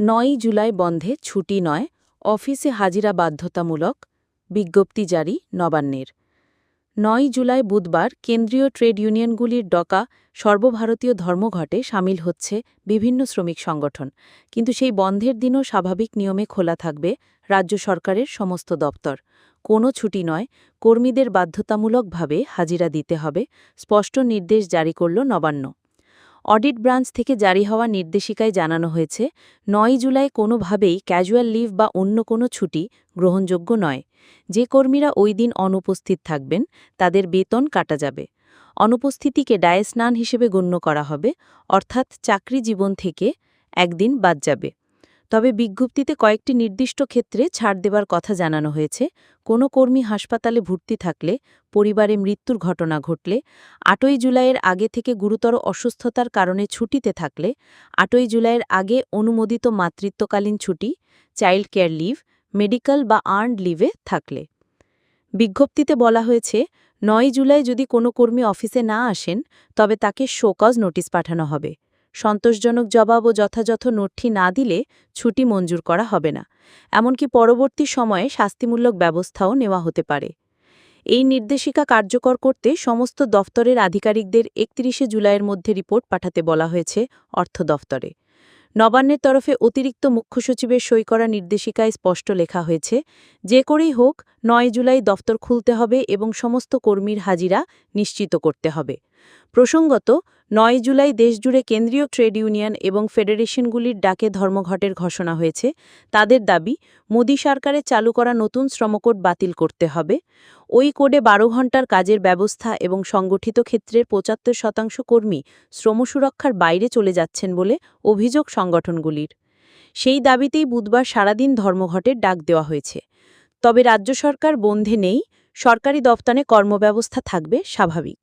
নয়ই জুলাই বন্ধে ছুটি নয়, অফিসে হাজিরা বাধ্যতামূলক, বিজ্ঞপ্তি জারি নবান্নের। নয় জুলাই বুধবার কেন্দ্রীয় ট্রেড ইউনিয়নগুলির ডকা সর্বভারতীয় ধর্মঘটে সামিল হচ্ছে বিভিন্ন শ্রমিক সংগঠন। কিন্তু সেই বন্ধের দিনও স্বাভাবিক নিয়মে খোলা থাকবে রাজ্য সরকারের সমস্ত দপ্তর। কোনো ছুটি নয়, কর্মীদের বাধ্যতামূলকভাবে হাজিরা দিতে হবে, স্পষ্ট নির্দেশ জারি করল নবান্ন। অডিট ব্রাঞ্চ থেকে জারি হওয়া নির্দেশিকায় জানানো হয়েছে নয় জুলাই কোনোভাবেই ক্যাজুয়াল লিভ বা অন্য কোনো ছুটি গ্রহণযোগ্য নয়। যে কর্মীরা ওই দিন অনুপস্থিত থাকবেন, তাদের বেতন কাটা যাবে। অনুপস্থিতিকে ডায়স্নান হিসেবে গণ্য করা হবে, অর্থাৎ চাকরি জীবন থেকে একদিন বাদ যাবে। তবে বিজ্ঞপ্তিতে কয়েকটি নির্দিষ্ট ক্ষেত্রে ছাড় দেবার কথা জানানো হয়েছে। কোনো কর্মী হাসপাতালে ভর্তি থাকলে, পরিবারে মৃত্যুর ঘটনা ঘটলে, আটই জুলাইয়ের আগে থেকে গুরুতর অসুস্থতার কারণে ছুটিতে থাকলে, আটই জুলাইয়ের আগে অনুমোদিত মাতৃত্বকালীন ছুটি, চাইল্ড কেয়ার লিভ, মেডিকেল বা আর্নড লিভে থাকলে। বিজ্ঞপ্তিতে বলা হয়েছে, নয় জুলাই যদি কোনো কর্মী অফিসে না আসেন, তবে তাকে শোকজ নোটিশ পাঠানো হবে। সন্তোষজনক জবাব ও যথাযথ নথি না দিলে ছুটি মঞ্জুর করা হবে না। এমনকি পরবর্তী সময়ে শাস্তিমূলক ব্যবস্থাও নেওয়া হতে পারে। এই নির্দেশিকা কার্যকর করতে সমস্ত দফতরের আধিকারিকদের একত্রিশে জুলাইয়ের মধ্যে রিপোর্ট পাঠাতে বলা হয়েছে অর্থ দফতরে। নবান্নের তরফে অতিরিক্ত মুখ্য সচিবের সই করা নির্দেশিকায় স্পষ্ট লেখা হয়েছে, যে করেই হোক, নয় জুলাই দফতর খুলতে হবে এবং সমস্ত কর্মীর হাজিরা নিশ্চিত করতে হবে। প্রসঙ্গত, নয় জুলাই দেশজুড়ে কেন্দ্রীয় ট্রেড ইউনিয়ন এবং ফেডারেশনগুলির ডাকে ধর্মঘটের ঘোষণা হয়েছে। তাদের দাবি, মোদী সরকারের চালু করা নতুন শ্রমকোড বাতিল করতে হবে। ওই কোডে বারো ঘণ্টার কাজের ব্যবস্থা এবং সংগঠিত ক্ষেত্রের পঁচাত্তর শতাংশ কর্মী শ্রমসুরক্ষার বাইরে চলে যাচ্ছেন বলে অভিযোগ সংগঠনগুলির। সেই দাবিতেই বুধবার সারাদিন ধর্মঘটের ডাক দেওয়া হয়েছে। তবে রাজ্য সরকার বন্ধে নেই, সরকারি দফতরে কর্মব্যবস্থা থাকবে স্বাভাবিক।